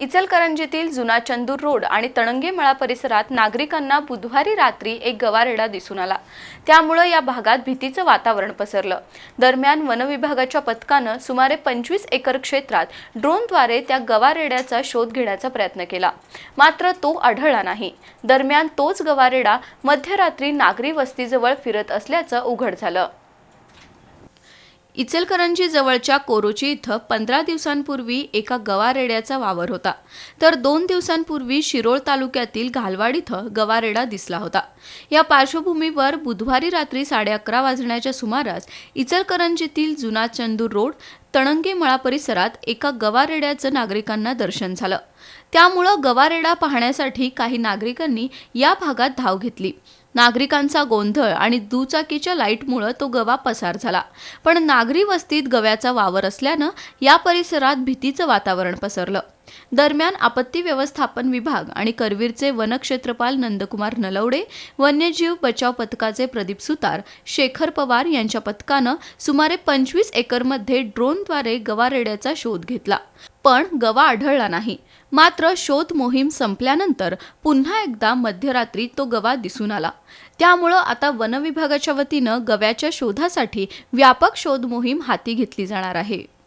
इचलकरंजीतील जुना चंदूर रोड आणि तणंगे मळा परिसरात नागरिकांना बुधवारी रात्री एक गवारेडा दिसून आला. त्यामुळं या भागात भीतीचं वातावरण पसरलं. दरम्यान वनविभागाच्या पथकानं सुमारे पंचवीस एकर क्षेत्रात ड्रोनद्वारे त्या गवारेड्याचा शोध घेण्याचा प्रयत्न केला. मात्र तो आढळला नाही. दरम्यान तोच गवारेडा मध्यरात्री नागरी वस्तीजवळ फिरत असल्याचं उघड झालं. इचलकरंजी जवळच्या कोरोची इथं पंधरा दिवसांपूर्वी एका गवारेड्याचा वावर होता. तर दोन दिवसांपूर्वी शिरोळ तालुक्यातील घालवाड इथं गवारेडा दिसला होता. या पार्श्वभूमीवर बुधवारी रात्री साडे अकरा वाजण्याच्या सुमारास इचलकरंजीतील जुना चंदूर रोड तणंगे मळा परिसरात एका गवारेड्याचं नागरिकांना दर्शन झालं. त्यामुळं गवारेडा पाहण्यासाठी काही नागरिकांनी या भागात धाव घेतली. नागरिकांचा गोंधळ आणि दुचाकीच्या लाईटमुळं तो गवा पसार झाला. पण नागरी वस्तीत गव्याचा वावर असल्यानं या परिसरात भीतीचं वातावरण पसरलं. दरम्यान आपत्ती व्यवस्थापन विभाग आणि करवीरचे वनक्षेत्रपाल नंदकुमार नलवडे वन्यजीव बचाव पथकाचे प्रदीप सुतार शेखर पवार यांच्या पथकानं सुमारे पंचवीस एकरमध्ये ड्रोनद्वारे गवारेड्याचा शोध घेतला. पण गवा आढळला नाही. मात्र शोध मोहीम संपल्यानंतर पुन्हा एकदा मध्यरात्री तो गवा दिसून आला. त्यामुळं आता वनविभागाच्या वतीनं गव्याच्या शोधासाठी व्यापक शोध मोहीम हाती घेतली जाणार आहे.